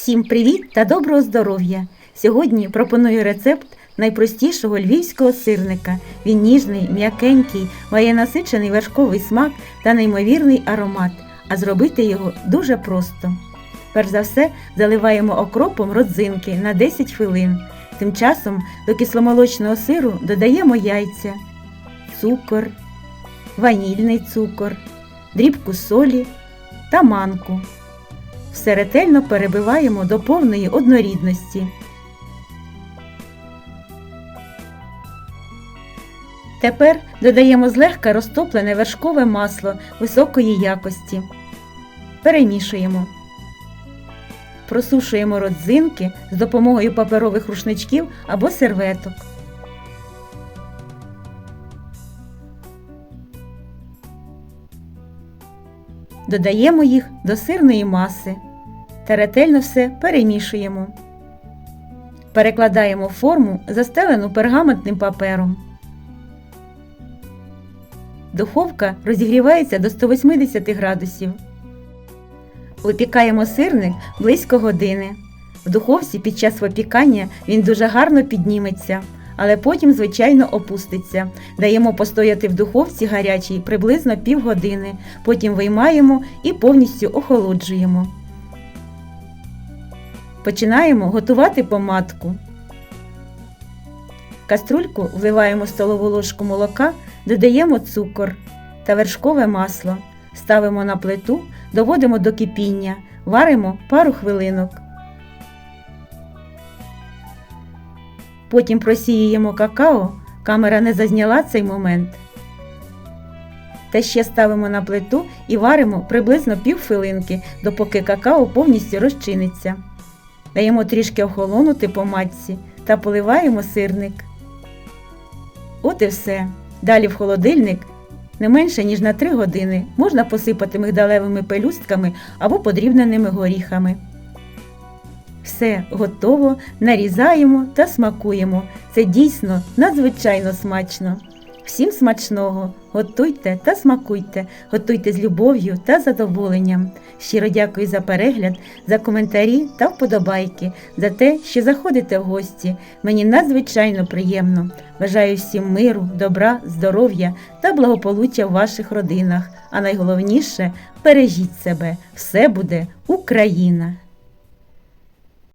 Всім привіт та доброго здоров'я! Сьогодні пропоную рецепт найпростішого львівського сирника. Він ніжний, м'якенький, має насичений вершковий смак та неймовірний аромат, а зробити його дуже просто. Перш за все, заливаємо окропом родзинки на 10 хвилин. Тим часом до кисломолочного сиру додаємо яйця, цукор, ванільний цукор, дрібку солі та манку. Все ретельно перебиваємо до повної однорідності. Тепер додаємо злегка розтоплене вершкове масло високої якості. Перемішуємо. Просушуємо родзинки з допомогою паперових рушничків або серветок. Додаємо їх до сирної маси та ретельно все перемішуємо. Перекладаємо форму, застелену пергаментним папером. Духовка розігрівається до 180 градусів. Випікаємо сирник близько години. В духовці під час випікання він дуже гарно підніметься, але потім, звичайно, опуститься. Даємо постояти в духовці гарячій приблизно півгодини, потім виймаємо і повністю охолоджуємо. Починаємо готувати помадку. Каструльку вливаємо столову ложку молока, додаємо цукор та вершкове масло. Ставимо на плиту, доводимо до кипіння, варимо пару хвилинок. Потім просіюємо какао, камера не зазняла цей момент. Та ще ставимо на плиту і варимо приблизно півхвилинки, допоки какао повністю розчиниться. Даємо трішки охолонути по матці та поливаємо сирник. От і все. Далі в холодильник не менше, ніж на 3 години можна посипати мигдалевими пелюстками або подрібненими горіхами. Все готово, нарізаємо та смакуємо. Це дійсно надзвичайно смачно. Всім смачного! Готуйте та смакуйте, готуйте з любов'ю та задоволенням. Щиро дякую за перегляд, за коментарі та вподобайки, за те, що заходите в гості. Мені надзвичайно приємно. Бажаю всім миру, добра, здоров'я та благополуччя в ваших родинах. А найголовніше бережіть себе. Все буде Україна!